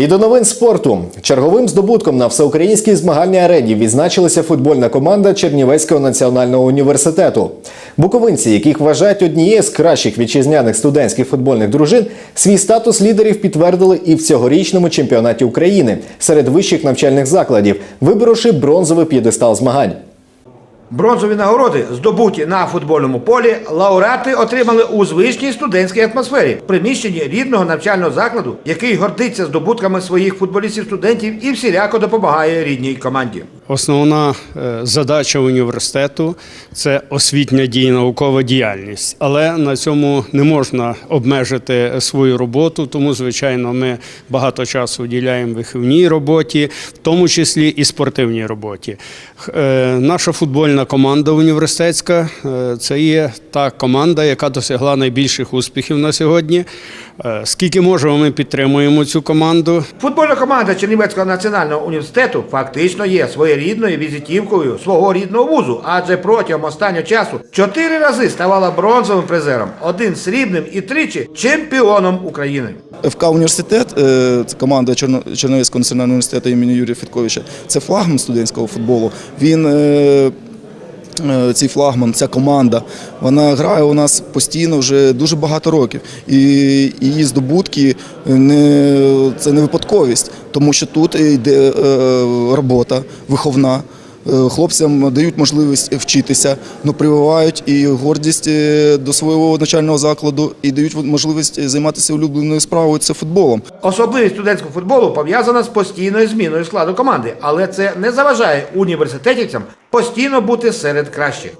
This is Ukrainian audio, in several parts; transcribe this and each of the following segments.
І до новин спорту. Черговим здобутком на всеукраїнській змагальній арені відзначилася футбольна команда Чернівецького національного університету. Буковинці, яких вважають однією з кращих вітчизняних студентських футбольних дружин, свій статус лідерів підтвердили і в цьогорічному чемпіонаті України серед вищих навчальних закладів, виборовши бронзовий п'єдестал змагань. Бронзові нагороди, здобуті на футбольному полі, лауреати отримали у звичній студентській атмосфері в приміщенні рідного навчального закладу, який гордиться здобутками своїх футболістів-студентів і всіляко допомагає рідній команді. Основна е, задача університету це освітня дія, наукова діяльність, але на цьому не можна обмежити свою роботу. Тому, звичайно, ми багато часу уділяємо виховній роботі, в тому числі і спортивній роботі. Е, Наша футбольна команда університетська е, це є та команда, яка досягла найбільших успіхів на сьогодні. Скільки можемо, ми підтримуємо цю команду. Футбольна команда Чернівецького національного університету фактично є своєрідною візитівкою свого рідного вузу, адже протягом останнього часу чотири рази ставала бронзовим призером, один срібним і тричі чемпіоном України. ФК університет, е, це команда Чернівецького національного університету імені Юрія Фітковича. це флагман студентського футболу. Він е, цей флагман, ця команда, вона грає у нас постійно вже дуже багато років. І її здобутки не, це не випадковість, тому що тут йде е, робота виховна. Е, Хлопцям дають можливість вчитися, але прививають і гордість е, до свого навчального закладу, і дають можливість займатися улюбленою справою це футболом. Особливість студентського футболу пов'язана з постійною зміною складу команди, але це не заважає університетівцям постійно бути серед кращих.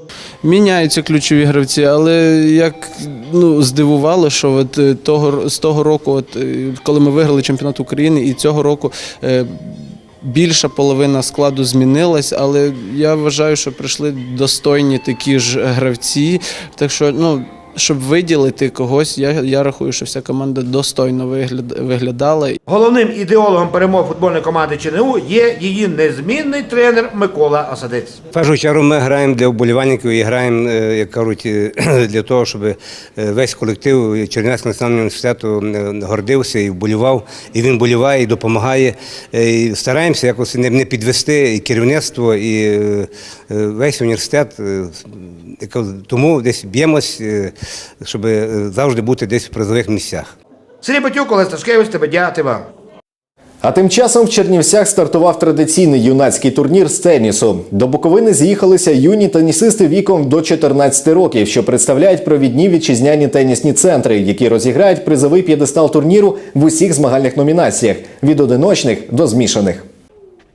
Міняються ключові гравці, але як ну, здивувало, що от е, того, з того року, от, коли ми виграли чемпіонат України, і цього року е, більша половина складу змінилась, але я вважаю, що прийшли достойні такі ж гравці. Так що, ну. Щоб виділити когось, я, я рахую, що вся команда достойно вигляд- виглядала. Головним ідеологом перемог футбольної команди ЧНУ є її незмінний тренер Микола Осадець. В першу чергу ми граємо для вболівальників і граємо, е, як кажуть, е, для того, щоб е, весь колектив Чернівецького національного університету гордився і вболівав. І він вболіває, і допомагає. І стараємося якось не підвести і керівництво, і весь університет. Тому десь б'ємось, щоб е, завжди бути десь в призових місцях. Сергій Батюк, Олег Сташкевич, Тебедя, ТВА. А тим часом в Чернівцях стартував традиційний юнацький турнір з тенісу. До Буковини з'їхалися юні тенісисти віком до 14 років, що представляють провідні вітчизняні тенісні центри, які розіграють призовий п'єдестал турніру в усіх змагальних номінаціях від одиночних до змішаних.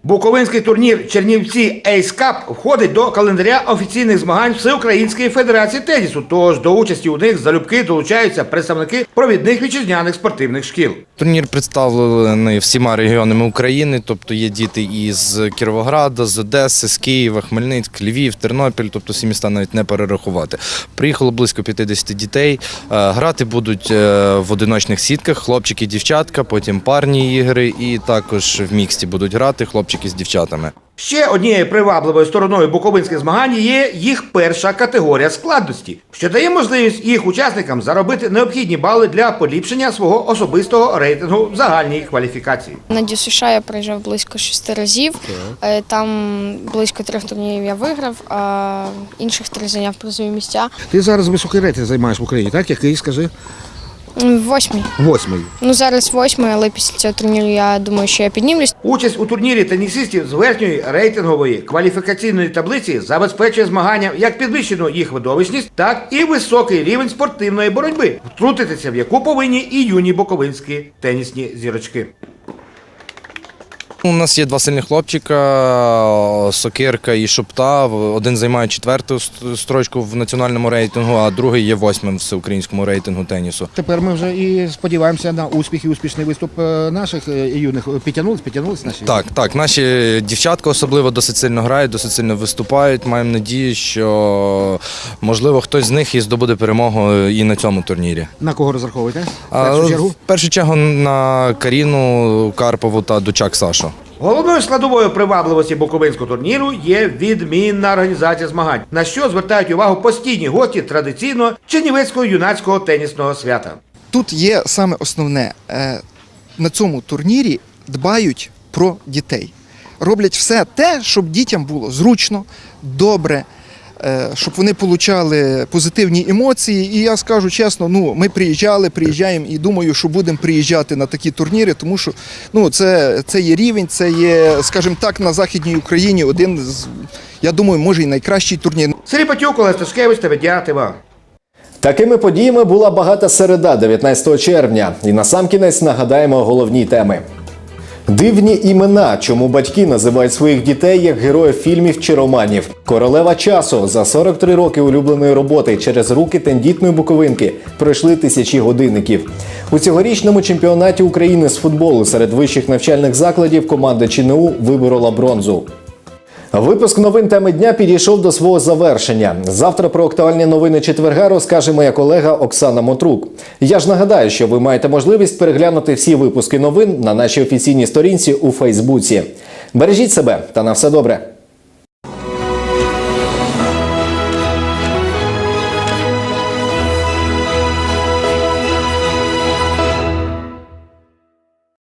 Буковинський турнір Чернівці Ейс Кап входить до календаря офіційних змагань Всеукраїнської федерації тенісу. Тож до участі у них залюбки долучаються представники провідних вітчизняних спортивних шкіл. Турнір представлений всіма регіонами України, тобто є діти із Кіровограда, з Одеси, з Києва, Хмельницьк, Львів, Тернопіль, тобто всі міста навіть не перерахувати. Приїхало близько 50 дітей. Е, Грати будуть е, в одиночних сітках, хлопчики, дівчатка, потім парні ігри, і також в міксті будуть грати хлопчики з дівчатами. Ще однією привабливою стороною буковинських змагань є їх перша категорія складності, що дає можливість їх учасникам заробити необхідні бали для поліпшення свого особистого рейтингу в загальній кваліфікації. На Дю США я приїжджав близько шести разів. Е, Там близько трьох турнірів я виграв, а інших три зайняв призові місця. Ти зараз високий рейтинг займаєш в Україні, так? Який скажи? Восьмий. Восьмий. Ну зараз восьмий, але після цього турніру я думаю, що я піднімлюсь. Участь у турнірі тенісистів з верхньої рейтингової кваліфікаційної таблиці забезпечує змагання як підвищену їх видовищність, так і високий рівень спортивної боротьби, втрутитися в яку повинні і юні боковинські тенісні зірочки. У нас є два сильні хлопчика, Сокирка і Шопта. Один займає четверту строчку в національному рейтингу, а другий є восьмим в всеукраїнському рейтингу тенісу. Тепер ми вже і сподіваємося на успіх і успішний виступ е, наших е, юних. Підтягнулись, підтягнулись наші. Так, так, наші дівчатка особливо досить сильно грають, досить сильно виступають. Маємо надію, що можливо хтось з них і здобуде перемогу і на цьому турнірі. На кого розраховуєте? В першу чергу. в першу чергу на Каріну Карпову та Дучак Сашу. Головною складовою привабливості буковинського турніру є відмінна організація змагань, на що звертають увагу постійні гості традиційного чернівецького юнацького тенісного свята. Тут є саме основне. е, На цьому турнірі дбають про дітей. Роблять все те, щоб дітям було зручно, добре, щоб вони отримали позитивні емоції. І я скажу чесно, ну ми приїжджали, приїжджаємо і думаю, що будемо приїжджати на такі турніри, тому що ну, це, це є рівень, це є, скажімо так, на Західній Україні один з, я думаю, може і найкращий турнір. Сергій Патюк, Олег Сташкевич, ТВ ТВА. Такими подіями була багата середа 19 червня. І насамкінець нагадаємо головні теми. Дивні імена, чому батьки називають своїх дітей як героїв фільмів чи романів. Королева часу за 43 роки улюбленої роботи через руки тендітної буковинки пройшли тисячі годинників. У цьогорічному чемпіонаті України з футболу серед вищих навчальних закладів команда ЧНУ виборола бронзу. Випуск новин теми дня підійшов до свого завершення. Завтра про актуальні новини четверга розкаже моя колега Оксана Мотрук. Я ж нагадаю, що ви маєте можливість переглянути всі випуски новин на нашій офіційній сторінці у Фейсбуці. Бережіть себе та на все добре.